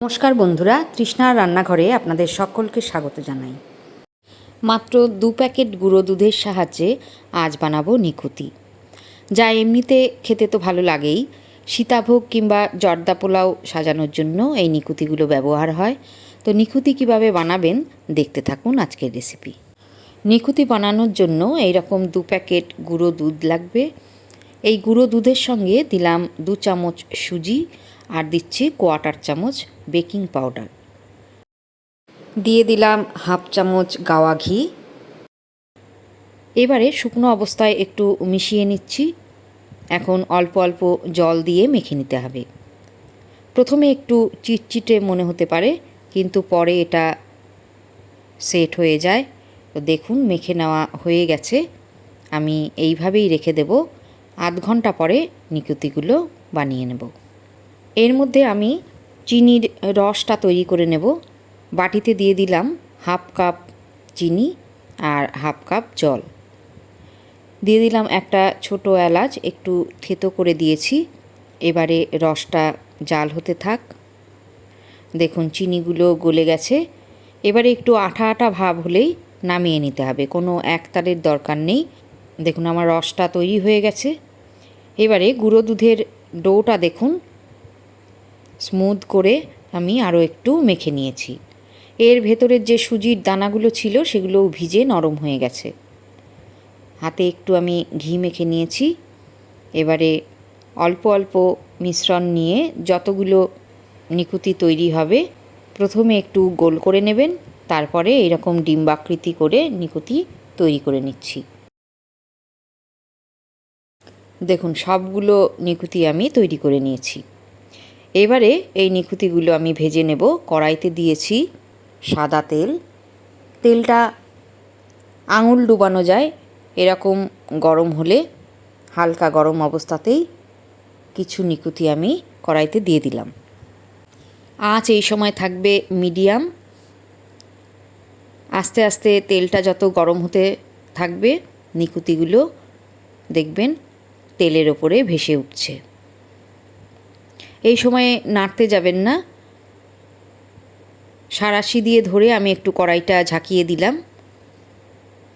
নমস্কার বন্ধুরা তৃষ্ণার রান্নাঘরে আপনাদের সকলকে স্বাগত জানাই। মাত্র দু প্যাকেট গুঁড়ো দুধের সাহায্যে আজ বানাবো নিখুতি যা এমনিতে খেতে তো ভালো লাগেই, সীতাভোগ কিংবা জর্দা পোলাও সাজানোর জন্য এই নিখুতিগুলো ব্যবহার হয়। তো নিখুতি কীভাবে বানাবেন দেখতে থাকুন আজকের রেসিপি। নিখুতি বানানোর জন্য এই রকম দু প্যাকেট গুঁড়ো দুধ লাগবে। এই গুঁড়ো দুধের সঙ্গে দিলাম দু চামচ সুজি আর দিচ্ছি কোয়াটার চামচ বেকিং পাউডার। দিয়ে দিলাম হাফ চামচ গাওয়া ঘি। এবারে শুকনো অবস্থায় একটু মিশিয়ে নিচ্ছি। এখন অল্প অল্প জল দিয়ে মেখে নিতে হবে। প্রথমে একটু চিটচিটে মনে হতে পারে, কিন্তু পরে এটা সেট হয়ে যায়। তো দেখুন, মেখে নেওয়া হয়ে গেছে। আমি এইভাবেই রেখে দেব। আধ ঘণ্টা পরে নিকুতিগুলো বানিয়ে নেব। এর মধ্যে আমি চিনির রসটা তৈরি করে নেব। বাটিতে দিয়ে দিলাম হাফ কাপ চিনি আর হাফ কাপ জল। দিয়ে দিলাম একটা ছোট এলাচ, একটু থেতো করে দিয়েছি। এবারে রসটা জাল হতে থাক। দেখুন, চিনিগুলো গলে গেছে। এবারে একটু আঠা আঠা ভাব হলেই নামিয়ে নিতে হবে। কোনো একতারের দরকার নেই। দেখুন, আমার রসটা তৈরি হয়ে গেছে। এবারে গুঁড়ো দুধের ডোটা দেখুন। স্মুথ করে আমি আরও একটু মেখে নিয়েছি। এর ভেতরের যে সুজির দানাগুলো ছিল সেগুলোও ভিজে নরম হয়ে গেছে। হাতে একটু আমি ঘি মেখে নিয়েছি। এবারে অল্প অল্প মিশ্রণ নিয়ে যতগুলো নিকুতি তৈরি হবে, প্রথমে একটু গোল করে নেবেন, তারপরে এরকম ডিম্বাকৃতি করে নিকুতি তৈরি করে নিচ্ছি। দেখুন, সবগুলো নিকুতি আমি তৈরি করে নিয়েছি। এবারে এই নিখুতিগুলো আমি ভেজে নেব। কড়াইতে দিয়েছি সাদা তেল। তেলটা আঙুল ডুবানো যায়, এরকম গরম হলে, হালকা গরম অবস্থাতেই কিছু নিকুতি আমি কড়াইতে দিয়ে দিলাম। আঁচ এই সময় থাকবে মিডিয়াম। আস্তে আস্তে তেলটা যত গরম হতে থাকবে, নিকুতিগুলো দেখবেন তেলের ওপরে ভেসে উঠছে। এই সময়ে নাড়তে যাবেন না। সারাশি দিয়ে ধরে আমি একটু কড়াইটা ঝাঁকিয়ে দিলাম।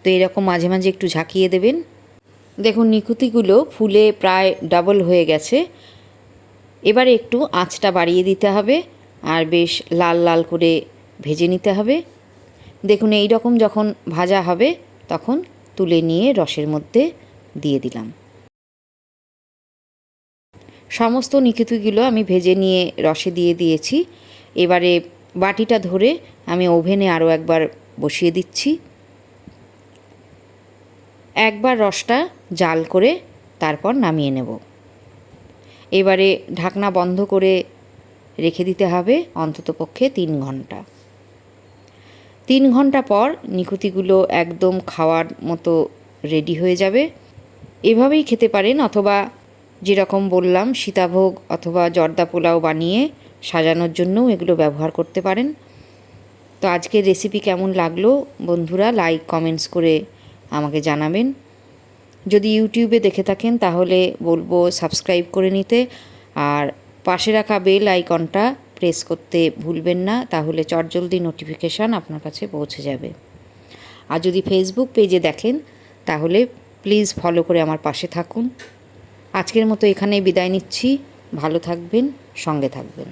তো এরকম মাঝে মাঝে একটু ঝাঁকিয়ে দেবেন। দেখুন, নিকুতিগুলো ফুলে প্রায় ডাবল হয়ে গেছে। এবারে একটু আঁচটা বাড়িয়ে দিতে হবে আর বেশ লাল লাল করে ভেজে নিতে হবে। দেখুন এই রকম যখন ভাজা হবে তখন তুলে নিয়ে রসের মধ্যে দিয়ে দিলাম। সমস্ত নিকুতিগুলো আমি ভেজে নিয়ে রসে দিয়ে দিয়েছি। এবারে বাটিটা ধরে আমি ওভেনে আরও একবার বসিয়ে দিচ্ছি। একবার রসটা জাল করে তারপর নামিয়ে নেব। এবারে ঢাকনা বন্ধ করে রেখে দিতে হবে অন্ততপক্ষে তিন ঘণ্টা। তিন ঘণ্টা পর নিকুতিগুলো একদম খাওয়ার মতো রেডি হয়ে যাবে। এভাবেই খেতে পারেন অথবা যেরকম বললাম, সীতাভোগ অথবা জর্দা পোলাও বানিয়ে সাজানোর জন্যও এগুলো ব্যবহার করতে পারেন। তো আজকের রেসিপি কেমন লাগল বন্ধুরা লাইক কমেন্টস করে আমাকে জানাবেন। যদি ইউটিউবে দেখে থাকেন তাহলে বলব সাবস্ক্রাইব করে নিতে আর পাশে রাখা বেল আইকনটা প্রেস করতে ভুলবেন না, তাহলে চটজলদি নোটিফিকেশান আপনার কাছে পৌঁছে যাবে। আর যদি ফেসবুক পেজে দেখেন তাহলে প্লিজ ফলো করে আমার পাশে থাকুন। আজকের মতো এখানেই বিদায় নিচ্ছি। ভালো থাকবেন সঙ্গে থাকবেন।